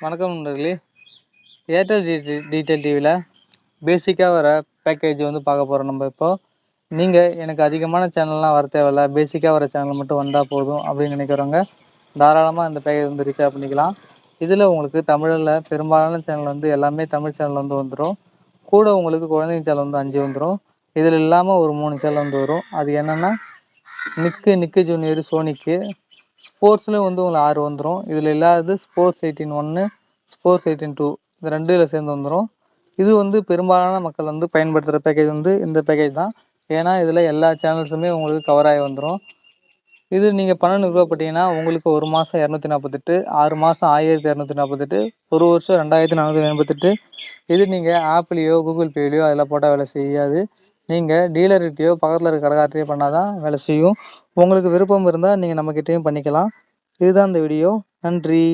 வணக்கம் நண்பர்களே. Airtel DD detail டிவியில் பேசிக்காக வர பேக்கேஜ் வந்து பார்க்க போகிறோம் நம்ம இப்போ. நீங்கள் எனக்கு அதிகமான சேனல்லாம் வர தேவையில்ல. பேசிக்காக வர சேனல் மட்டும் வந்தால் போதும் அப்படின்னு நினைக்கிறவங்க தாராளமாக இந்த பேக்கேஜ் வந்து ரீசார்ஜ் பண்ணிக்கலாம். இதில் உங்களுக்கு தமிழில் பெரும்பாலான சேனல் வந்து எல்லாமே தமிழ் சேனல் வந்து வந்துடும் கூட உங்களுக்கு குழந்தைங்க சேனல் வந்து அஞ்சு வந்துடும் இதில் இல்லாமல் ஒரு மூணு சேனல் வந்து வரும். அது என்னென்னா நிக்கு நிக்கு ஜூனியர் சோனிக்கு ஸ்போர்ட்ஸ்லேயும் வந்து உங்களுக்கு ஆறு வந்துடும் இதில் இல்லாதது ஸ்போர்ட்ஸ் எயிட்டின் ஒன்று ஸ்போர்ட்ஸ் எயிட்டின் டூ இது ரெண்டு இதில் சேர்ந்து வந்துடும் இது வந்து பெரும்பாலான மக்கள் வந்து பயன்படுத்துகிற பேக்கேஜ் வந்து இந்த பேக்கேஜ் தான். ஏன்னா இதில் எல்லா சேனல்ஸுமே உங்களுக்கு கவர் ஆகி வந்துடும் இது நீங்கள் பன்னெண்டு விருப்பப்பட்டீங்கன்னா உங்களுக்கு ஒரு மாதம் இரநூத்தி நாற்பத்தெட்டு ஆறு மாதம் ஆயிரத்தி இரநூத்தி நாற்பத்தெட்டு ஒரு வருஷம் ரெண்டாயிரத்தி நானூற்றி எண்பத்தெட்டு. இது நீங்கள் ஆப்லேயோ கூகுள் பேலையோ அதில் போட்டால் வேலை செய்யாது. நீங்கள் டீலர்கிட்டயோ பக்கத்தில் இருக்க கடைக்கார்ட்டையோ பண்ணால் தான் வேலை செய்யும். உங்களுக்கு விருப்பம் இருந்தால் நீங்கள் நம்மக்கிட்டேயும் பண்ணிக்கலாம். இதுதான் இந்த வீடியோ. நன்றி.